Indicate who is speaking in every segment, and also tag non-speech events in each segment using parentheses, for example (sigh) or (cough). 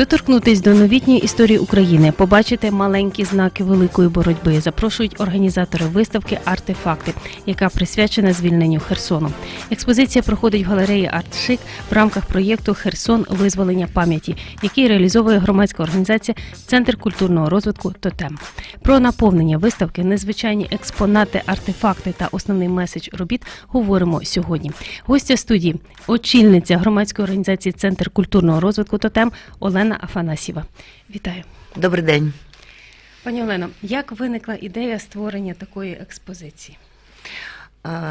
Speaker 1: Доторкнутись до новітньої історії України, побачити маленькі знаки великої боротьби. Запрошують організатори виставки Артефакти, яка присвячена звільненню Херсону. Експозиція проходить в галереї Артшик в рамках проєкту Херсон визволення пам'яті, який реалізовує громадська організація Центр культурного розвитку Тотем. Про наповнення виставки, незвичайні експонати, артефакти та основний меседж робіт говоримо сьогодні. Гостя студії, очільниця громадської організації Центр культурного розвитку Тотем Олена Афанасьєва. Вітаю.
Speaker 2: Добрий день.
Speaker 1: Пані Олено, як виникла ідея створення такої експозиції?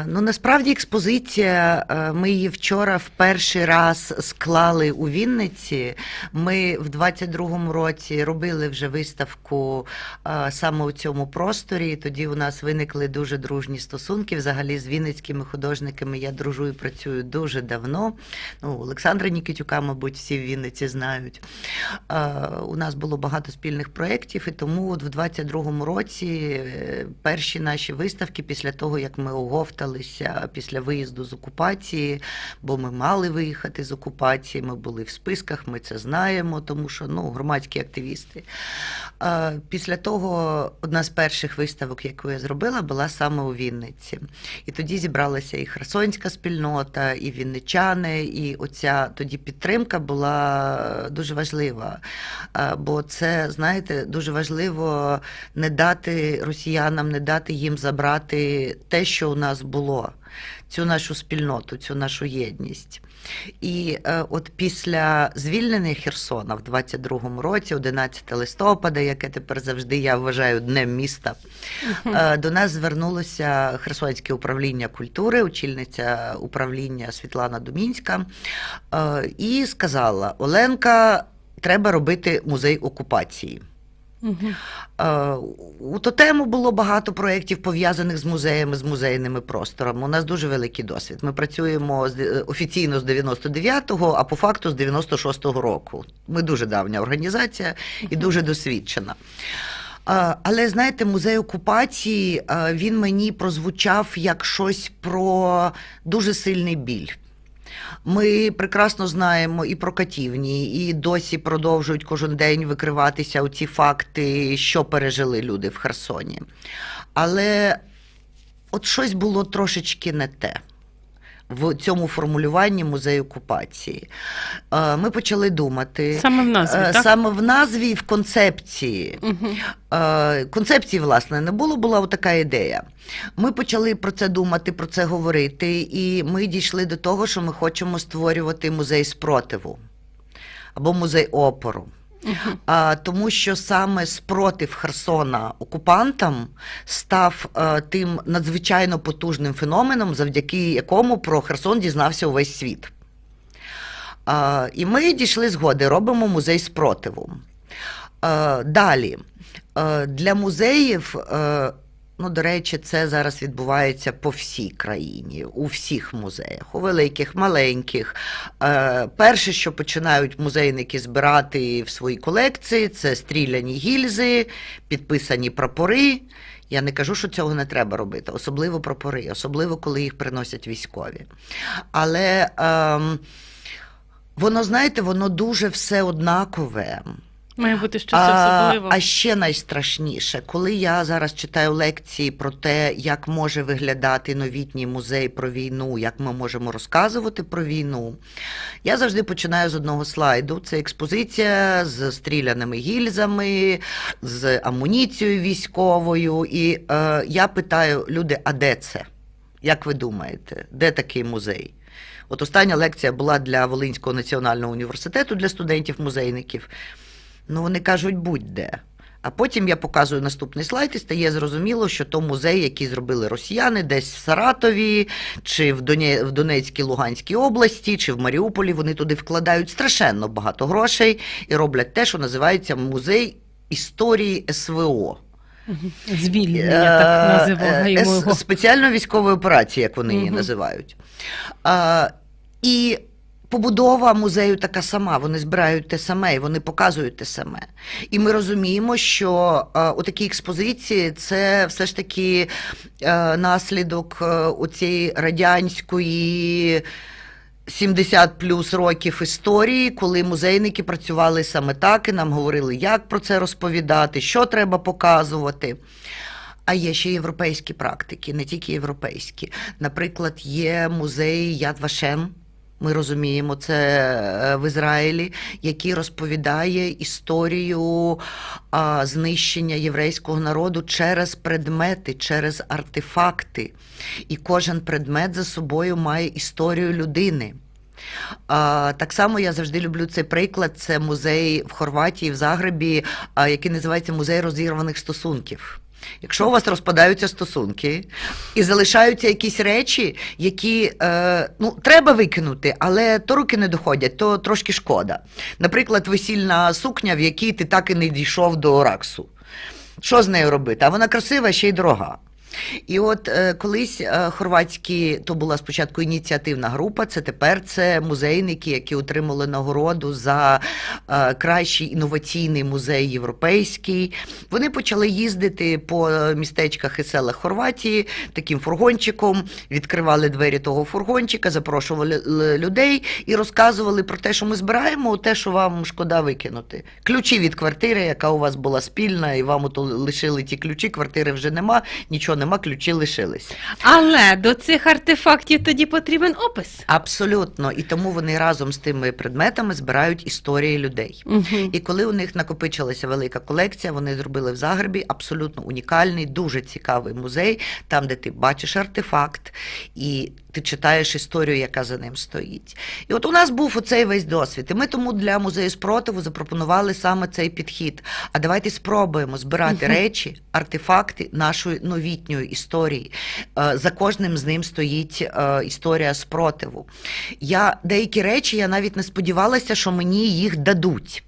Speaker 2: Ну насправді експозиція. Ми її вчора в перший раз склали у Вінниці. Ми в 22-му році робили вже виставку саме у цьому просторі. Тоді у нас виникли дуже дружні стосунки. Взагалі з вінницькими художниками я дружу і працюю дуже давно. Ну, Олександра Нікітюка, мабуть, всі в Вінниці знають. У нас було багато спільних проєктів, і тому от в 22-му році е, перші наші виставки після того, як ми оговталися після виїзду з окупації, бо ми мали виїхати з окупації, ми були в списках, ми це знаємо, тому що ну, громадські активісти. Е, Після того одна з перших виставок, яку я зробила, була саме у Вінниці. І тоді зібралася і херсонська спільнота, і вінничани, і оця тоді підтримка була дуже важлива. Е, Бо це, знаєте, дуже важливо не дати росіянам, не дати їм забрати те, що у нас було, цю нашу спільноту, цю нашу єдність. І е, от після звільнення Херсона в 22-му році, 11 листопада, яке тепер завжди я вважаю днем міста, е, до нас звернулося Херсонське управління культури, очільниця управління Світлана Думінська, е, і сказала: Оленка, треба робити музей окупації.
Speaker 1: Угу.
Speaker 2: У тотему було багато проєктів пов'язаних з музеями, з музейними просторами. У нас дуже великий досвід. Ми працюємо е, офіційно з 99-го, а по факту з 96-го року. Ми дуже давня організація і дуже досвідчена. Е, Але знаєте, музей окупації він мені прозвучав як щось про дуже сильний біль. Ми прекрасно знаємо і про катівні, і досі продовжують кожен день викриватися оці факти, що пережили люди в Херсоні. Але от щось було трошечки не те. В цьому формулюванні музею окупації. Е, Ми почали думати
Speaker 1: Саме в назві,
Speaker 2: е,
Speaker 1: так?
Speaker 2: саме в назві і в концепції.
Speaker 1: Угу.
Speaker 2: Концепції, власне, не було, була така ідея. Ми почали про це думати, про це говорити, і ми дійшли до того, що ми хочемо створювати музей спротиву або музей опору. А, тому що саме спротив Херсона окупантам став а, тим надзвичайно потужним феноменом, завдяки якому про Херсон дізнався увесь світ. А, і ми дійшли згоди, робимо музей спротиву. А, далі, е, для музеїв, е, ну, до речі, це зараз відбувається по всій країні, у всіх музеях, у великих, маленьких. Е, перше, що починають музейники збирати в свої колекції, це стріляні гільзи, підписані прапори. Я не кажу, що цього не треба робити, особливо прапори, особливо коли їх приносять військові. Але ем, воно, знаєте, воно дуже все однакове.
Speaker 1: Має бути щось особливе.
Speaker 2: а ще найстрашніше, коли я зараз читаю лекції про те, як може виглядати новітній музей про війну, як ми можемо розказувати про війну, я завжди починаю з одного слайду. Це експозиція з стріляними гільзами, з амуніцією військовою. І е, я питаю люди, а де це? Як ви думаєте, де такий музей? От остання лекція була для Волинського національного університету для студентів-музейників. Ну, вони кажуть, будь-де. А потім я показую наступний слайд, і стає зрозуміло, що то музей, який зробили росіяни, десь в Саратові, чи в, Доне... в Донецькій Луганській області, чи в Маріуполі. Вони туди вкладають страшенно багато грошей і роблять те, що називається музей історії СВО.
Speaker 1: Звільнення, так
Speaker 2: Е,
Speaker 1: називаємо
Speaker 2: е,
Speaker 1: його.
Speaker 2: с- Спеціальної військової операції, як вони її називають. І Побудова музею така сама, вони збирають те саме і вони показують те саме. І ми розуміємо, що е, у такій експозиції це все ж таки е, наслідок е, оцієї радянської 70 плюс років історії, коли музейники працювали саме так і нам говорили, як про це розповідати, що треба показувати. А є ще європейські практики, не тільки європейські. Наприклад, є музей Яд Вашем. Ми розуміємо це е, в Ізраїлі, який розповідає історію знищення єврейського народу через предмети, через артефакти. І кожен предмет за собою має історію людини. Так само я завжди люблю цей приклад. Це музей в Хорватії, в Загребі, який називається Музей розірваних стосунків. Якщо у вас розпадаються стосунки і залишаються якісь речі, які е, ну, треба викинути, але то руки не доходять, то трошки шкода. Наприклад, весільна сукня, в якій ти так і не дійшов до раксу. Що з нею робити? А вона красива, ще й дорога. І от е, колись е, хорватські, то була спочатку ініціативна група, це тепер це музейники, які отримали нагороду за е, кращий інноваційний музей європейський. Вони почали їздити по містечках і селах Хорватії таким фургончиком, відкривали двері того фургончика, запрошували людей і розказували про те, що ми збираємо, те, що вам шкода викинути. Ключі від квартири, яка у вас була спільна, і вам лишили ті ключі, квартири вже нема, нічого нема, ключі лишились.
Speaker 1: Але до цих артефактів тоді потрібен опис.
Speaker 2: Абсолютно. І тому вони разом з тими предметами збирають історії людей.
Speaker 1: Угу.
Speaker 2: І коли у них накопичилася велика колекція, вони зробили в Загребі абсолютно унікальний, дуже цікавий музей, там, де ти бачиш артефакт і ти читаєш історію, яка за ним стоїть. І от у нас був оцей весь досвід. І ми тому для музею спротиву запропонували саме цей підхід. А давайте спробуємо збирати речі, артефакти нашої новітньої історії. Е, За кожним з ним стоїть е, історія спротиву. Я деякі речі я навіть не сподівалася, що мені їх дадуть.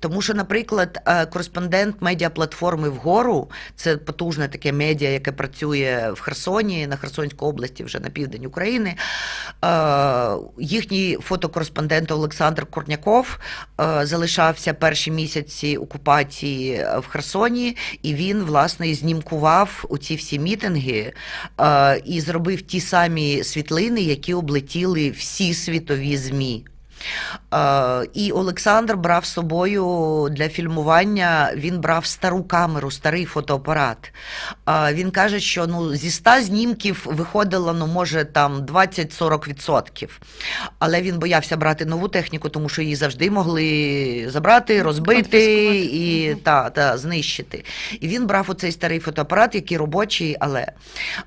Speaker 2: Тому що, наприклад, е, кореспондент медіаплатформи вгору це потужне таке медіа, яке працює в Херсоні, на Херсонській області, вже на південь України. Е, Їхній фотокореспондент Олександр Корняков е, залишався перші місяці окупації в Херсоні, і він власне знімкував оці всі мітинги і зробив ті самі світлини, які облетіли всі світові ЗМІ. Е, І Олександр брав з собою для фільмування, він брав стару камеру, старий фотоапарат. Е, Він каже, що ну, зі 100 знімків виходило, ну, може, там 20-40%. Але він боявся брати нову техніку, тому що її завжди могли забрати, розбити і та, та, знищити. І він брав оцей старий фотоапарат, який робочий, але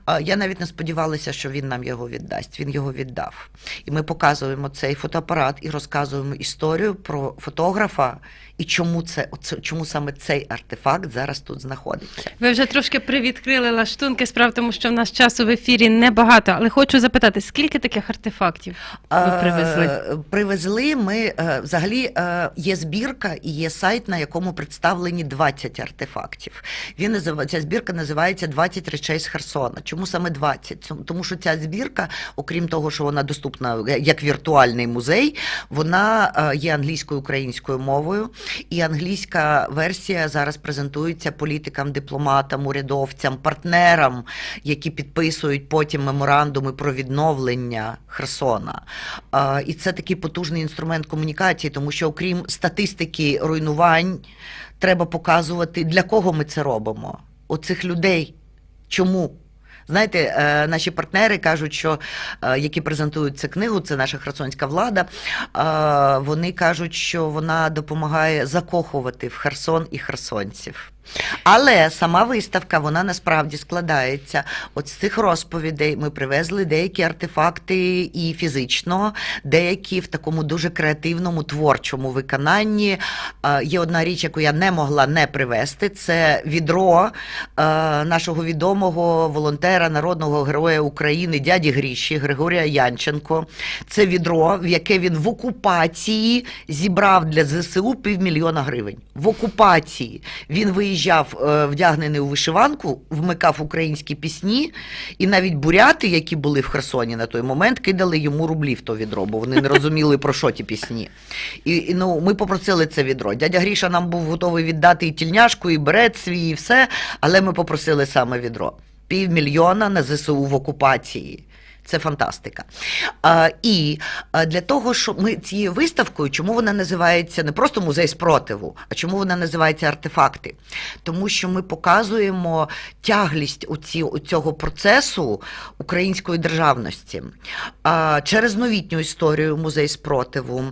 Speaker 2: е, я навіть не сподівалася, що він нам його віддасть. Він його віддав. І ми показуємо цей фотоапарат і розказуємо історію про фотографа і чому це чому саме цей артефакт зараз тут знаходиться.
Speaker 1: Ви вже трошки привідкрили лаштунки, справа в тому, що в нас часу в ефірі небагато, але хочу запитати, скільки таких артефактів ви привезли?
Speaker 2: Е, Привезли ми е, взагалі е, є збірка і є сайт, на якому представлені 20 артефактів. Він ця збірка називається «20 речей з Херсона. Чому саме 20? Цом- Тому що ця збірка, окрім того, що вона доступна як віртуальний музей, вона е, є англійською українською мовою. І англійська версія зараз презентується політикам, дипломатам, урядовцям, партнерам, які підписують потім меморандуми про відновлення Херсона. І це такий потужний інструмент комунікації, тому що окрім статистики руйнувань, треба показувати, для кого ми це робимо. Оцих людей. Чому? Знаєте, е, наші партнери кажуть, що е, які презентують цю книгу, це наша херсонська влада. е, Вони кажуть, що вона допомагає закохувати в Херсон і херсонців. Але сама виставка вона насправді складається. От з цих розповідей ми привезли деякі артефакти і фізично, деякі в такому дуже креативному творчому виконанні. Е, Є одна річ, яку я не могла не привезти. Це відро е, нашого відомого волонтера, народного героя України, дяді Гріші Григорія Янченко. Це відро, в яке він в окупації зібрав для ЗСУ півмільйона гривень. В окупації він виїхав виїжджав е, вдягнений у вишиванку, вмикав українські пісні, і навіть буряти, які були в Херсоні на той момент, кидали йому рублі в то відро, бо вони не (laughs) розуміли, про що ті пісні. І, і ну, ми попросили це відро. Дядя Гріша нам був готовий віддати і тільняшку, і берет свій, і все, але ми попросили саме відро. Півмільйона на ЗСУ в окупації. Це фантастика. А, і для того, що ми цією виставкою, чому вона називається не просто музей спротиву, а чому вона називається артефакти? Тому що ми показуємо тяглість у ці, у цього процесу української державності а, через новітню історію музей спротиву.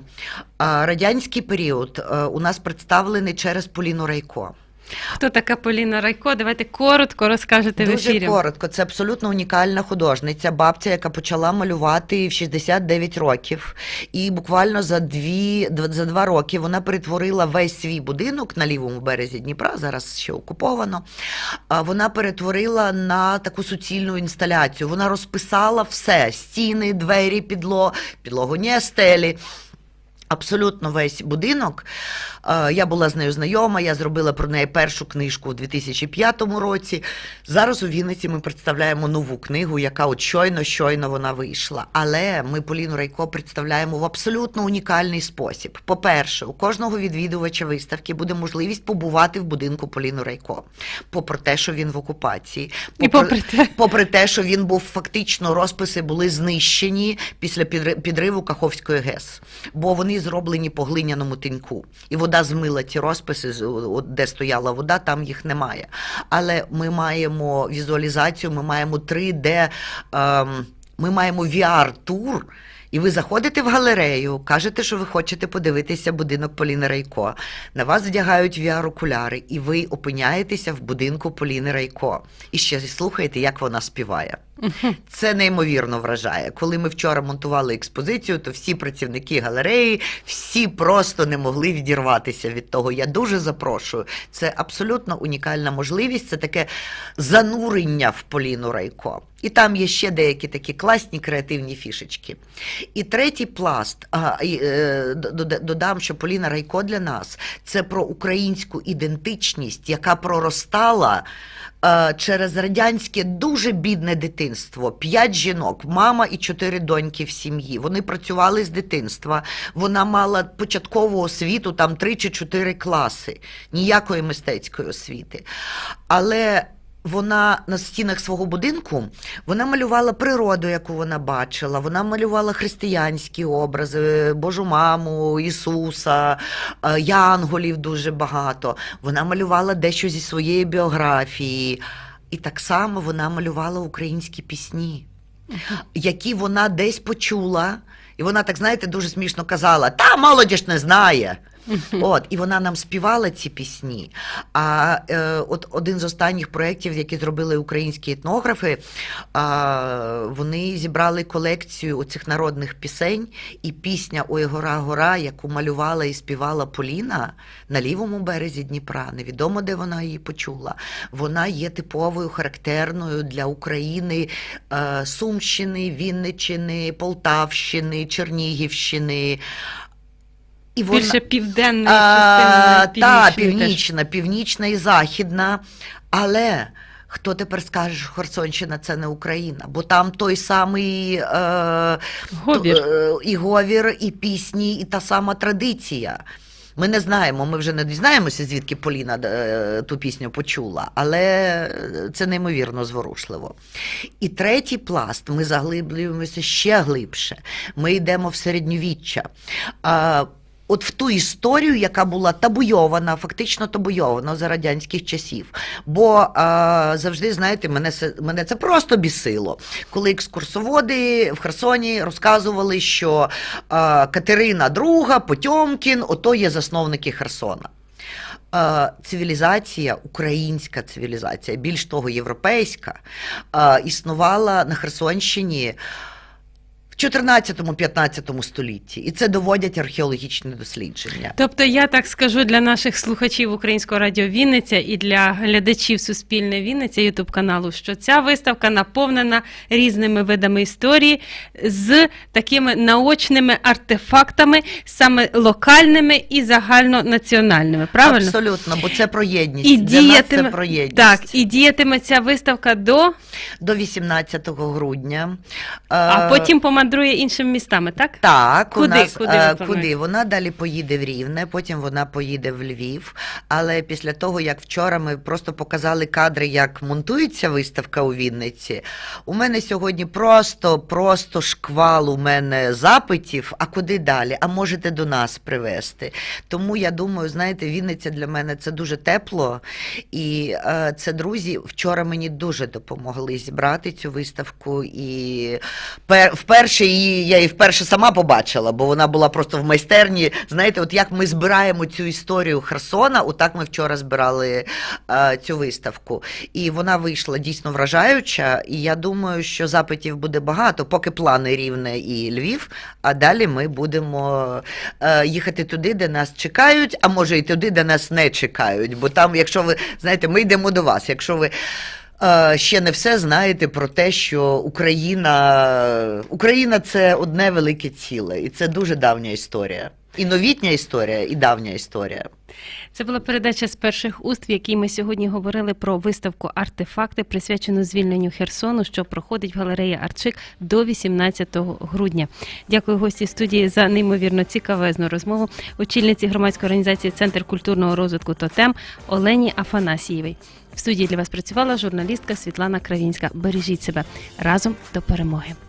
Speaker 2: А, радянський період а, у нас представлений через Поліну Райко.
Speaker 1: Хто така Поліна Райко? Давайте коротко розкажете в
Speaker 2: Дуже коротко. Це абсолютно унікальна художниця, бабця, яка почала малювати в 69 років. І буквально за дві за два роки вона перетворила весь свій будинок на лівому березі Дніпра. Зараз ще окуповано. Вона перетворила на таку суцільну інсталяцію. Вона розписала все: стіни, двері, підло, підлогу ні, стелі. Абсолютно весь будинок. Е, Я була з нею знайома, я зробила про неї першу книжку у 2005 році. Зараз у Вінниці ми представляємо нову книгу, яка от щойно щойно вона вийшла. Але ми Поліну Райко представляємо в абсолютно унікальний спосіб. По-перше, у кожного відвідувача виставки буде можливість побувати в будинку Поліну Райко, попри те, що він в окупації,
Speaker 1: попри те.
Speaker 2: попри те, що він був фактично розписи були знищені після підри- підриву Каховської ГЕС, бо вони зроблені по глиняному тиньку. І вода змила ті розписи, де стояла вода, там їх немає. Але ми маємо візуалізацію, ми маємо 3D, ем, ми маємо VR-тур. І ви заходите в галерею, кажете, що ви хочете подивитися будинок Поліни Райко. На вас вдягають VR-окуляри, і ви опиняєтеся в будинку Поліни Райко. І ще слухаєте, як вона співає. (laughs) Це неймовірно вражає. Коли ми вчора монтували експозицію, то всі працівники галереї, всі просто не могли відірватися від того. Я дуже запрошую. Це абсолютно унікальна можливість. Це таке занурення в Поліну Райко. І там є ще деякі такі класні креативні фішечки. І третій пласт, а, і, е, додам, що Поліна Райко для нас це про українську ідентичність, яка проростала через радянське дуже бідне дитинство. П'ять жінок, мама і чотири доньки в сім'ї. Вони працювали з дитинства. Вона мала початкову освіту, там три чи чотири класи, ніякої мистецької освіти. Але вона на стінах свого будинку вона малювала природу, яку вона бачила. Вона малювала християнські образи, Божу маму, Ісуса, е, янголів дуже багато. Вона малювала дещо зі своєї біографії. І так само вона малювала українські пісні, які вона десь почула. І вона так, знаєте, дуже смішно казала: та молоді ж не знає. От, і вона нам співала ці пісні. А е, от один з останніх проєктів, які зробили українські етнографи, а, вони зібрали колекцію оцих народних пісень, і пісня Ой гора гора, яку малювала і співала Поліна на лівому березі Дніпра. Невідомо, де вона її почула. Вона є типовою, характерною для України е, Сумщини, Вінниччини, Полтавщини, Чернігівщини. І вона-
Speaker 1: Більше південної
Speaker 2: а,
Speaker 1: частини
Speaker 2: та,
Speaker 1: північної теж.
Speaker 2: північна, північна і західна. Але хто тепер скаже, що Херсонщина це не Україна? Бо там той самий е,
Speaker 1: Говір.
Speaker 2: е, і говір, і пісні, і та сама традиція. Ми не знаємо, ми вже не дізнаємося, звідки Поліна е, ту пісню почула, але це неймовірно зворушливо. І третій пласт ми заглиблюємося ще глибше. Ми йдемо в середньовіччя. От в ту історію, яка була табуйована, фактично табуйована за радянських часів. Бо а, завжди, знаєте, мене це, мене це просто бісило. Коли екскурсоводи в Херсоні розказували, що а, Катерина II, Потьомкін, ото є засновники Херсона. Е, Цивілізація, українська цивілізація, більш того, європейська, е, існувала на Херсонщині 14-15 столітті, і це доводять археологічні дослідження.
Speaker 1: Тобто, я так скажу для наших слухачів Українського радіо Вінниця і для глядачів Суспільне Вінниця Ютуб каналу, що ця виставка наповнена різними видами історії з такими наочними артефактами, саме локальними і загальнонаціональними. Правильно?
Speaker 2: Абсолютно, бо це про єдність.
Speaker 1: І
Speaker 2: Для нас це про єдність.
Speaker 1: так, і діятиме ця виставка до,
Speaker 2: До 18 грудня.
Speaker 1: а
Speaker 2: Е,
Speaker 1: потім помандрує іншими містами, так?
Speaker 2: Так,
Speaker 1: Куди?
Speaker 2: у нас
Speaker 1: Куди
Speaker 2: е,
Speaker 1: ви
Speaker 2: куди? Вона далі поїде в Рівне, потім вона поїде в Львів. Але після того, як вчора ми просто показали кадри, як монтується виставка у Вінниці, у мене сьогодні просто, просто шквал у мене запитів. А куди далі? А можете до нас привезти? Тому я думаю, знаєте, Вінниця для мене це дуже тепло. І е, це друзі вчора мені дуже допомогли зібрати цю виставку. І пер, вперше її я її вперше сама побачила, бо вона була просто в майстерні. Знаєте, от як ми збираємо цю історію Херсона, отак ми вчора збирали е, цю виставку. І вона вийшла дійсно вражаюча. І я думаю, що запитів буде багато, поки плани рівне і Львів. А далі ми будемо е, їхати туди, де нас чекають, а може і туди, де нас не чекають. Бо там, якщо ви знаєте, ми йдемо до вас. Якщо ви ще не все знаєте про те, що Україна, Україна це одне велике ціле, і це дуже давня історія. І новітня історія, і давня історія.
Speaker 1: Це була передача з перших уст, в якій ми сьогодні говорили про виставку артефакти, присвячену звільненню Херсону, що проходить в галереї Арчик до 18 грудня. Дякую гості студії за неймовірно цікавезну розмову. Очільниці громадської організації Центр культурного розвитку Тотем Олені Афанасієвій. В студії для вас працювала журналістка Світлана Кравінська. Бережіть себе разом до перемоги.